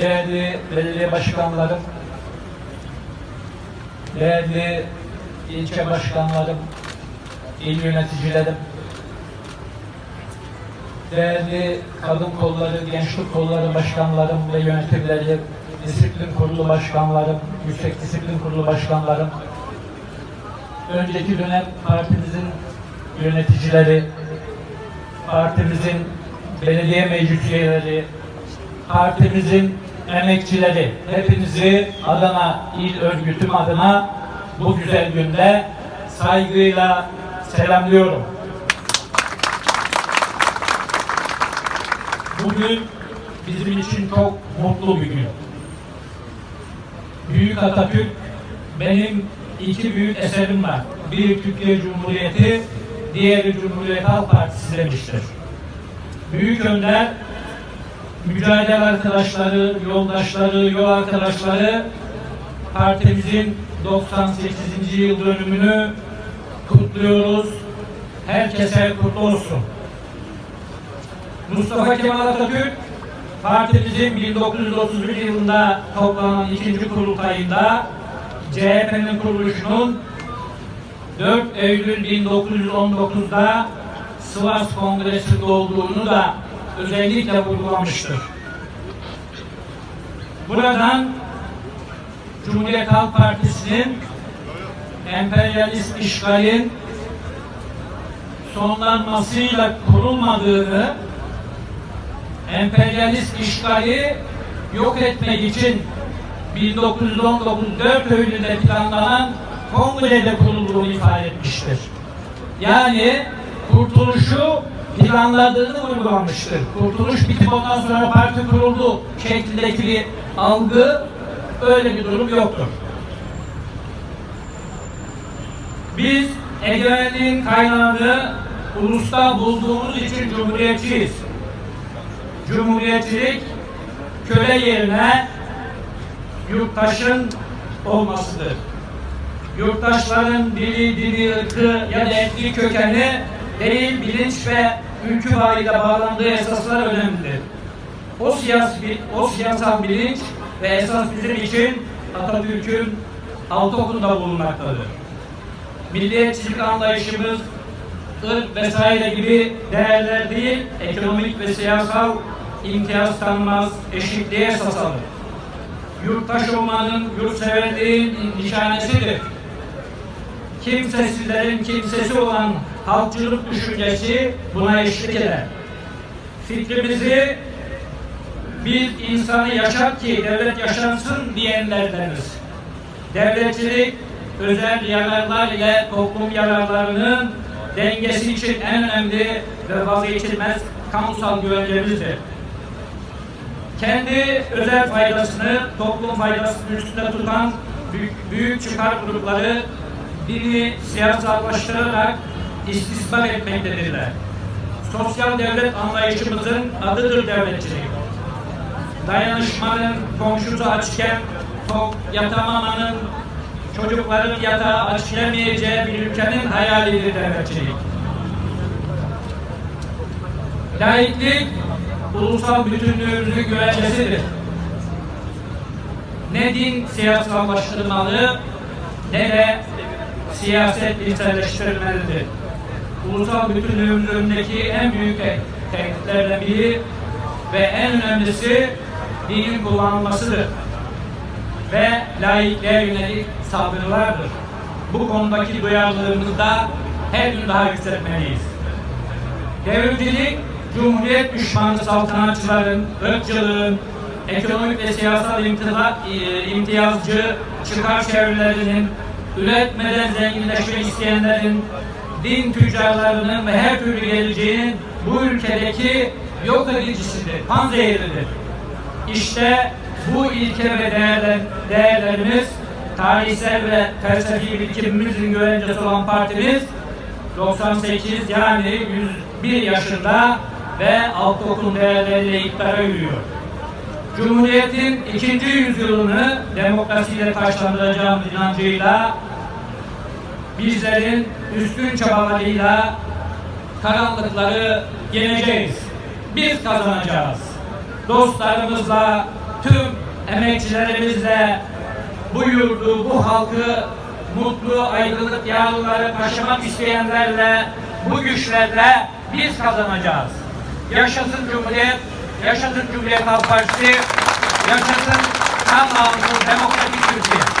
değerli belediye başkanlarım, değerli ilçe başkanlarım, il yöneticilerim, değerli kadın kolları, gençlik kolları başkanlarım ve yönetimleri, disiplin kurulu başkanlarım, yüksek disiplin kurulu başkanlarım, önceki dönem partimizin yöneticileri, partimizin belediye meclis üyeleri, partimizin emekçileri, hepinizi Adana İl Örgütüm adına bu güzel günde saygıyla selamlıyorum. Bugün bizim için çok mutlu bir gün. Büyük Atatürk benim iki büyük eserim var. Biri Türkiye Cumhuriyeti, diğeri Cumhuriyet Halk Partisi demiştir. Büyük Önder mücadele arkadaşları, yoldaşları, yol arkadaşları partimizin 98. yıl dönümünü kutluyoruz. Herkese kutlu olsun. Mustafa Kemal Atatürk partimizin 1931 yılında toplanan ikinci kurultayında CHP'nin kuruluşunun 4 Eylül 1919'da Sivas Kongresi'nde olduğunu da özellikle vurgulamıştır. Buradan Cumhuriyet Halk Partisi'nin emperyalist işgalin sonlanmasıyla kurulmadığını, emperyalist işgali yok etmek için 1919 4 Eylül'de planlanan kongrede kurulduğunu ifade etmiştir. Yani kurtuluşu planladığını vurgulamıştır. Kurtuluş bitip ondan sonra parti kuruldu şeklindeki bir algı öyle bir durum yoktur. Biz egemenliğin kaynağını ulusta bulduğumuz için cumhuriyetçiyiz. Cumhuriyetçilik köle yerine yurttaşın olmasıdır. Yurttaşların dili, dini, ırkı ya da etnik kökeni değil bilinç ve ülkü bağıyla bağlandığı esaslar önemlidir. O siyasi, o siyasal bilinç ve esas bizim için Atatürk'ün altı okunda bulunmaktadır. Milliyetçilik anlayışımız ırk vesaire gibi değerler değil, ekonomik ve siyasal imtiyaz tanımaz, eşitliğe esas alır. Yurttaş olmanın, yurtseverliğin nişanesidir. Kimsesizlerin kimsesi olan halkçılık düşüncesi buna eşlik eder. Fikrimizi bir insanı yaşat ki devlet yaşansın diyenlerdeniz. Devletçilik özel yararlar ile toplum yararlarının dengesi için en önemli ve vazgeçilmez kamusal güvencemizdir. Kendi özel faydasını toplum faydasının üstünde tutan büyük, büyük çıkar grupları dini siyasallaştırarak istismar etmektedirler. Sosyal devlet anlayışımızın adıdır devletçilik. Dayanışmanın komşusu açken tok yatamamanın çocukların yatağı açılamayacağı bir ülkenin hayalidir devletçilik. Laiklik ulusal bütünlüğümüzün güvencesidir. Ne din siyasallaştırmalı ne de siyaset dinselleştirilmelidir. Ulusal bütünlüğümüzün önündeki en büyük tehditlerden biri ve en önemlisi dinin kullanılmasıdır ve laikliğe yönelik saldırılardır. Bu konudaki duyarlılığımızı da her gün daha yükseltmeliyiz. Devrimcilik, Cumhuriyet düşmanı saltanatçıların, ırkçılığın, ekonomik ve siyasal e, imtiyazcı çıkar çevrelerinin, üretmeden zenginleşmek isteyenlerin, din tüccarlarının ve her türlü geleceğin bu ülkedeki yok edicisidir, panzehiridir. İşte bu ilke ve değerler, değerlerimiz tarihsel ve felsefi birikimimizin güvencesi olan partimiz 98 yani 101 yaşında ve alt okul değerleriyle iktidara yürüyor. Cumhuriyetin ikinci yüzyılını demokrasiyle taşlandıracağımız inancıyla bizlerin üstün çabalarıyla karanlıkları yeneceğiz. Biz kazanacağız. Dostlarımızla, tüm emekçilerimizle bu yurdu, bu halkı mutlu, aydınlık yarınları taşımak isteyenlerle, bu güçlerle biz kazanacağız. Yaşasın Cumhuriyet, yaşasın Cumhuriyet Halk Partisi, yaşasın tam bağımsız demokratik Türkiye.